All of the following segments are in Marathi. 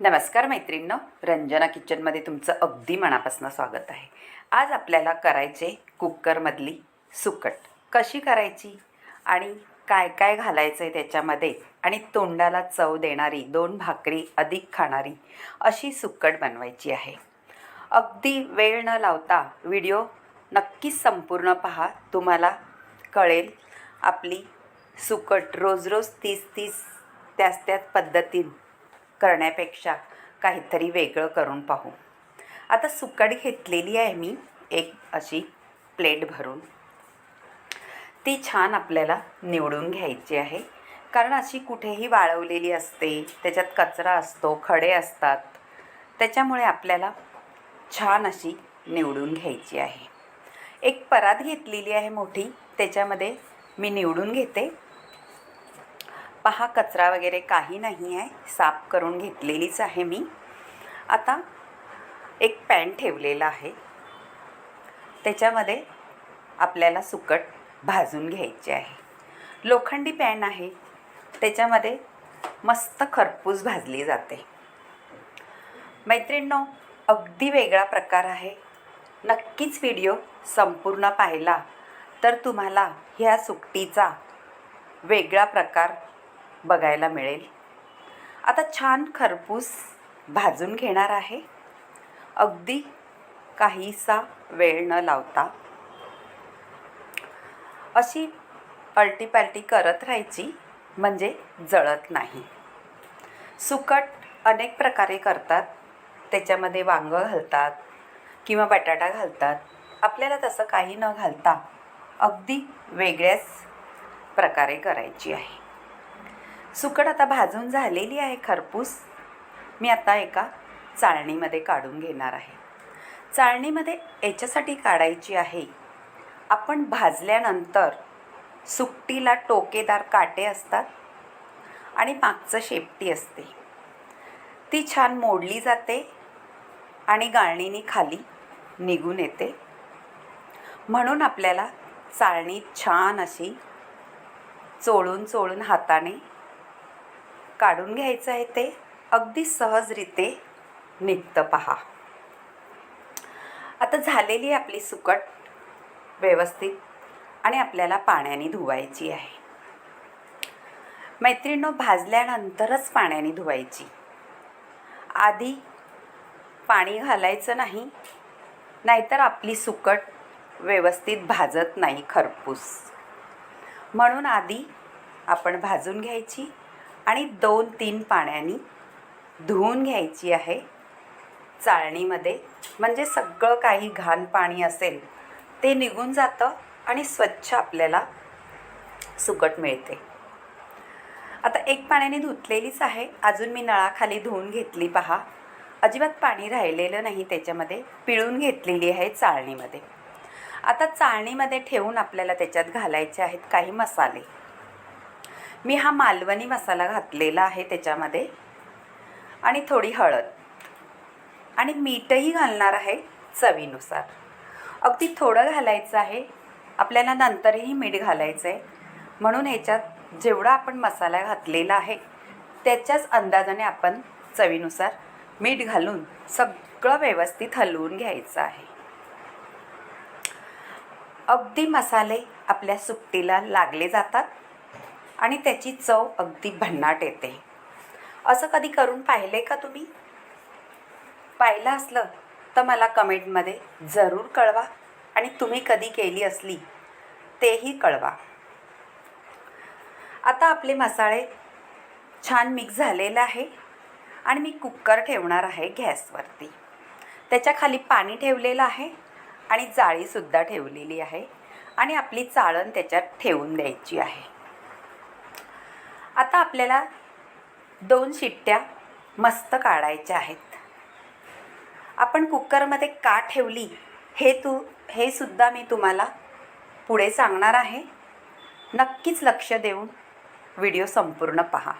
नमस्कार मैत्रिणींनो रंजना किचनमध्ये तुमचं अगदी मनापासून स्वागत आहे. आज आपल्याला करायचे कुकरमधली सुकट. कशी करायची आणि काय काय घालायचं आहे त्याच्यामध्ये आणि तोंडाला चव देणारी दोन भाकरी अधिक खाणारी अशी सुकट बनवायची आहे. अगदी वेळ न लावता व्हिडिओ नक्कीच संपूर्ण पहा तुम्हाला कळेल आपली सुकट रोज रोज तीस तीस त्याच त्याच पद्धतीनं करण्यापेक्षा काहीतरी वेगळं करून पाहू. आता सुकट घेतलेली आहे मी एक अशी प्लेट भरून. ती छान आपल्याला निवडून घ्यायची आहे. कारण अशी कुठेही वाळवलेली असते त्याच्यात कचरा असतो खडे असतात. त्याच्यामुळे आपल्याला छान अशी निवडून घ्यायची आहे. एक परात घेतलेली आहे मोठी त्याच्यामध्ये मी निवडून घेते. पहा कचरा वगैरे काही नाही आहे. साफ करून घेतलेलीच आहे मी. आता एक पॅन ठेवलेला आहे. त्याच्यामध्ये आपल्याला सुकट भाजून घ्यायचे आहे. लोखंडी पॅन आहे. त्याच्यामध्ये मस्त खरपूस भाजली जाते. मैत्रिणींनो अगदी वेगळा प्रकार आहे. नक्कीच व्हिडिओ संपूर्ण पाहिला तर तुम्हाला ह्या सुकटीचा वेगळा प्रकार बघायला मिळेल. आता छान खरपूस भाजून घेणार आहे. अगदी काहीसा वेळ न लावता. अशी पलटी करत राहायची म्हणजे जळत नाही. सुकट अनेक प्रकारे करतात. त्याच्यामध्ये वांगं घालतात किंवा बटाटा घालतात. आपल्याला तसं काही न घालता अगदी वेगळ्याच प्रकारे करायची आहे. सुकट आता भाजून झालेली आहे खरपूस. मी आता एका चाळणीमध्ये काढून घेणार आहे. चाळणीमध्ये याच्यासाठी काढायची आहे. आपण भाजल्यानंतर सुकटीला टोकेदार काटे असतात आणि मागचं शेपटी असते. ती छान मोडली जाते आणि गाळणीने खाली निघून येते. म्हणून आपल्याला चाळणीत छान अशी चोळून चोळून हाताने काढून घ्यायचं आहे ते अगदी सहजरीते निघतं पहा. आता झालेली आपली सुकट व्यवस्थित आणि आपल्याला पाण्याने धुवायची आहे. मैत्रिणींनो भाजल्यानंतरच पाण्याने धुवायची. आधी पाणी घालायचं नाही नाहीतर आपली सुकट व्यवस्थित भाजत नाही खरपूस. म्हणून आधी आपण भाजून घ्यायची. आणि दोन तीन पाण्यानी धुवून घ्यायची आहे. चाळणीमध्ये म्हणजे सगळं काही घाण पाणी असेल ते निघून जातं आणि स्वच्छ आपल्याला सुकट मिळते. आता एक पाण्याने धुतलेलीच आहे. अजून मी नळाखाली धुवून घेतली पहा. अजिबात पाणी राहिलेलं नाही त्याच्यामध्ये. पिळून घेतलेली आहे चाळणीमध्ये. आता चाळणीमध्ये ठेवून आपल्याला त्याच्यात घालायचे आहेत काही मसाले. मी हा मालवणी मसाला घातलेला आहे त्याच्यामध्ये. आणि थोडी हळद. आणि मीठही घालणार आहे चवीनुसार. अगदी थोडं घालायचं आहे. आपल्याला नंतरही मीठ घालायचं आहे म्हणून ह्याच्यात जेवढा आपण मसाला घातलेला आहे त्याच्याच अंदाजाने आपण चवीनुसार मीठ घालून सगळं व्यवस्थित हलवून घ्यायचं आहे. अगदी मसाले आपल्या सुकटीला लागले जातात. आणि त्याची चव अगदी भन्नाट येते. असं कधी करून पाहिले का तुम्ही? पाहिलं असलं तर मला कमेंटमध्ये जरूर कळवा आणि तुम्ही कधी केली असली तेही कळवा. आता आपले मसाळे छान मिक्स झालेलं आहे आणि मी कुकर ठेवणार आहे गॅसवरती. त्याच्याखाली पाणी ठेवलेलं आहे आणि जाळीसुद्धा ठेवलेली आहे आणि आपली चाळण त्याच्यात ठेवून द्यायची आहे. आता आपल्याला दोन शिट्ट्या मस्त काढायच्या आहेत. आपण कुकरमध्ये का ठेवली हे तू हे सुद्धा मी तुम्हाला पुढे सांगणार आहे. नक्कीच लक्ष देऊन व्हिडिओ संपूर्ण पहा.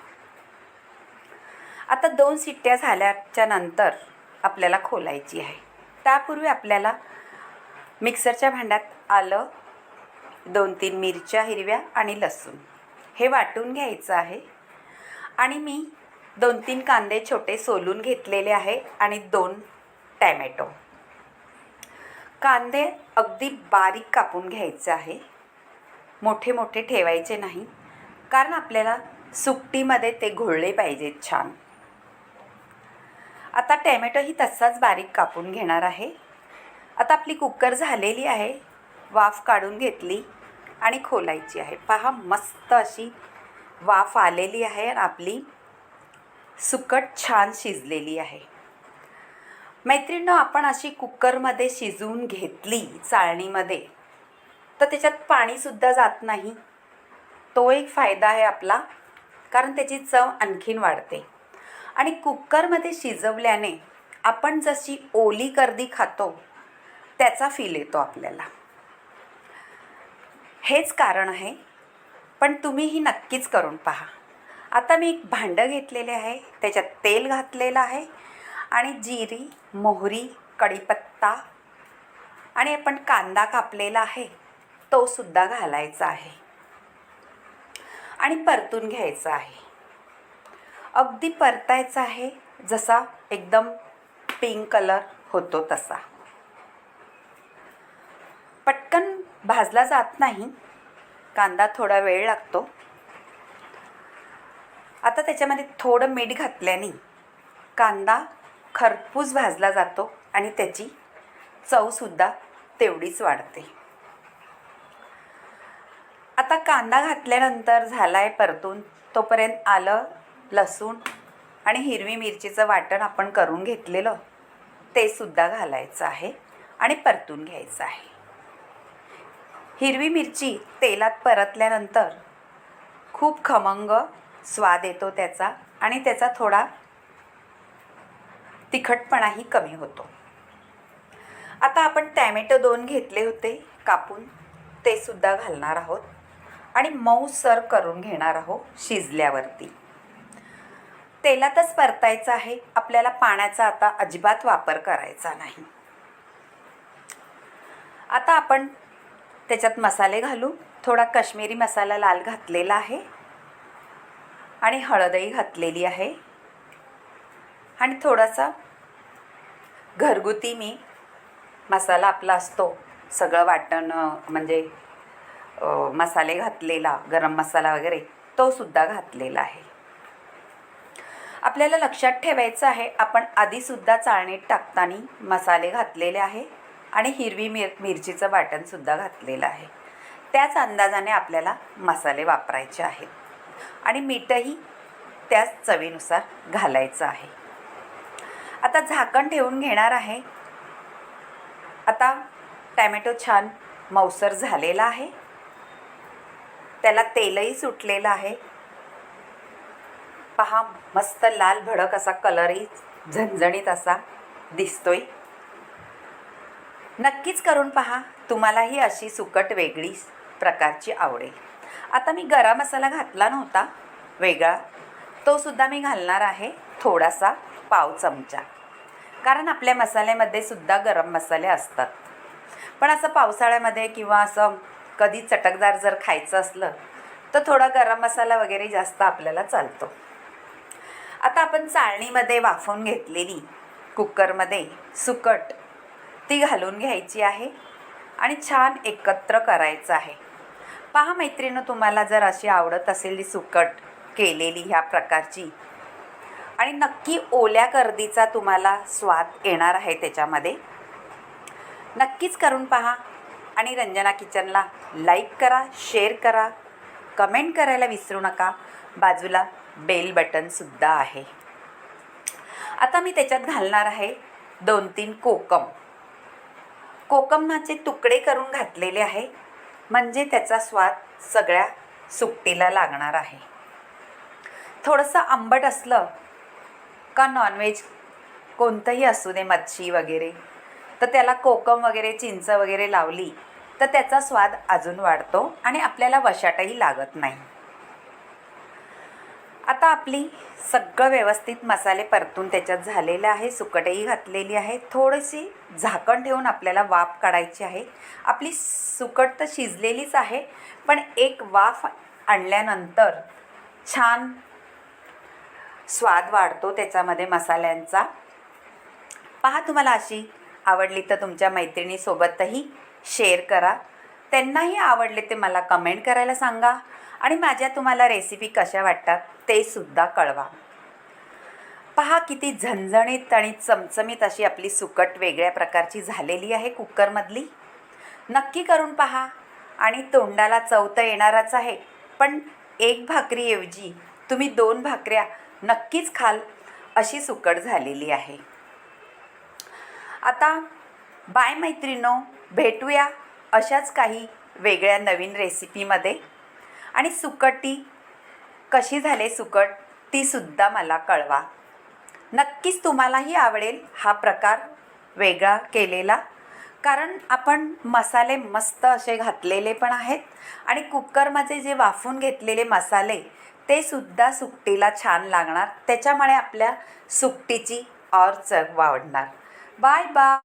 आता दोन शिट्ट्या झाल्याच्यानंतर आपल्याला खोलायची आहे. त्यापूर्वी आपल्याला मिक्सरच्या भांड्यात आलं दोन तीन मिरच्या हिरव्या आणि लसूण. हे वाटून घ्यायचं आहे. आणि मी दोन तीन कांदे छोटे सोलून घेतलेले आहे आणि दोन टॅमॅटो. कांदे अगदी बारीक कापून घ्यायचे आहे. मोठे मोठे ठेवायचे नाही कारण आपल्याला सुकटीमध्ये ते घोळले पाहिजेत छान. आता टॅमॅटोही तसाच बारीक कापून घेणार आहे. आता आपली कुकर झालेली आहे. वाफ काढून घेतली. आणि खोलायची आहे. पहा मस्त अशी वाफ आलेली आहे आणि आपली सुकट छान शिजलेली आहे. मैत्रिणीनं आपण अशी कुकरमध्ये शिजवून घेतली चाळणीमध्ये तर त्याच्यात पाणीसुद्धा जात नाही. तो एक फायदा आहे आपला कारण त्याची चव आणखीन वाढते. आणि कुकरमध्ये शिजवल्याने आपण जशी ओली कर्दी खातो त्याचा फील येतो आपल्याला. हेच कारण आहे. पण तुम्हीही नक्कीच करून पहा. आता मी एक भांडं घेतलेले आहे. त्याच्यात तेल घातलेलं आहे. आणि जिरी मोहरी कढीपत्ता आणि आपण कांदा कापलेला आहे. तो सुद्धा घालायचा आहे. आणि परतून घ्यायचा आहे. अगदी परतायचा आहे जसा एकदम पिंक कलर होतो तसा. भाजला जात नाही. कांदा थोडा वेळ लागतो. आता त्याच्यामध्ये थोडं मीठ घातल्याने कांदा खरपूस भाजला जातो आणि त्याची चवसुद्धा तेवढीच वाढते. आता कांदा घातल्यानंतर झाला आहे परतून तोपर्यंत आलं लसूण आणि हिरवी मिरचीचं वाटण आपण करून घेतलेलं ते सुद्धा घालायचं आहे आणि परतून घ्यायचं आहे. हिरवी मिरची तेलात परतल्यानंतर खूप खमंग स्वाद येतो त्याचा आणि त्याचा थोडा तिखटपणाही कमी होतो. आता आपण टॅमॅटो दोन घेतले होते कापून. ते सुद्धा घालणार आहोत आणि मऊ सर करून घेणार आहोत शिजल्यावरती. तेलातच परतायचं आहे. आपल्याला पाण्याचा आता अजिबात वापर करायचा नाही. आता आपण त्याच्यात मसाले घालू थोडा काश्मीरी मसाला लाल घातलेला आहे आणि हळदही घातलेली आहे. आणि थोडासा घरगुती मी मसाला आपला असतो सगळं वाटण म्हणजे मसाले घातलेला गरम मसाला वगैरे तोसुद्धा घातलेला आहे. आपल्याला लक्षात ठेवायचं आहे आपण आधीसुद्धा चाळणीत टाकताना मसाले घातलेले आहे. आणि हिरवी मिर मिरचीचं वाटणसुद्धा घातलेलं आहे. त्याच अंदाजाने आपल्याला मसाले वापरायचे आहेत. आणि मीठही त्याच चवीनुसार घालायचं आहे. आता झाकण ठेवून घेणार आहे. आता टॅमॅटो छान मौसर झालेला आहे. त्याला तेलही सुटलेलं आहे. पहा मस्त लाल भडक असा कलरही झणझणीत असा दिसतोय. नक्कीच करून पहा. तुम्हालाही अशी सुकट वेगळी प्रकारची आवडेल. आता मी गरम मसाला घातला नव्हता. वेगळा. तो सुद्धा मी घालणार आहे थोडासा पाव चमचा. कारण आपल्या मसाल्यामध्ये सुद्धा गरम मसाले असतात. पण असं पावसाळ्यामध्ये किंवा असं कधी चटकदार जर खायचं असलं तर थोडा गरम मसाला वगैरे जास्त आपल्याला चालतो. आता आपण चाळणीमध्ये वाफवून घेतलेली कुकरमध्ये सुकट ती घालून घ्यायची आहे आणि छान एकत्र करायचं आहे. पहा मैत्रिणं तुम्हाला जर अशी आवडत असेल ती सुकट केलेली ह्या प्रकारची. आणि नक्की ओल्या गर्दीचा तुम्हाला स्वाद येणार आहे त्याच्यामध्ये. नक्कीच करून पहा आणि रंजना किचनला लाईक करा शेअर करा. कमेंट करायला विसरू नका. बाजूला बेल बटनसुद्धा आहे. आता मी त्याच्यात घालणार आहे दोन तीन कोकम. कोकमाचे तुकडे करून घातलेले आहे. म्हणजे त्याचा स्वाद सगळ्या सुकटीला लागणार आहे. थोडंसं आंबट असलं का नॉनव्हेज कोणतंही असू दे मच्छी वगैरे. तर त्याला कोकम वगैरे चिंच वगैरे लावली तर त्याचा स्वाद अजून वाढतो आणि आपल्याला वशाटही लागत नाही. आता आपली सगळं व्यवस्थित मसाले परतून त्याच्यात झालेलं आहे सुकटही घातलेली आहे. थोडीशी झाकण ठेवून आपल्याला वाफ काढायची आहे. आपली सुकट तर शिजलेलीच आहे पण एक वाफ आणल्यानंतर छान स्वाद वाढतो त्याच्यामध्ये मसाल्यांचा. पहा तुम्हाला अशी आवडली तर तुमच्या मैत्रिणीसोबतही शेअर करा. त्यांनाही आवडले ते मला कमेंट करायला सांगा. आणि माझ्या तुम्हाला रेसिपी कशा वाटतात ते सुद्धा कळवा. पहा किती झणझणीत आणि चमचमीत अशी आपली सुकट वेगळ्या प्रकारची झालेली आहे कुकरमधली. नक्की करून पहा. आणि तोंडाला चव तर येणारच आहे पण एक भाकरीऐवजी तुम्ही दोन भाकऱ्या नक्कीच खाल अशी सुकट झालेली आहे. आता बाय मैत्रिणो भेटूया अशाच काही वेगळ्या नवीन रेसिपीमध्ये आणि सुकटी कशी झाले सुकट तीसुद्धा मला कळवा. नक्कीच तुम्हालाही आवडेल हा प्रकार वेगळा केलेला कारण आपण मसाले मस्त असे घातलेले पण आहेत आणि कुकरमध्ये जे वाफून घेतलेले मसाले ते सुद्धा सुकटीला छान लागणार. त्याच्यामुळे आपल्या सुकटीची और चव वाढणार. Bye bye!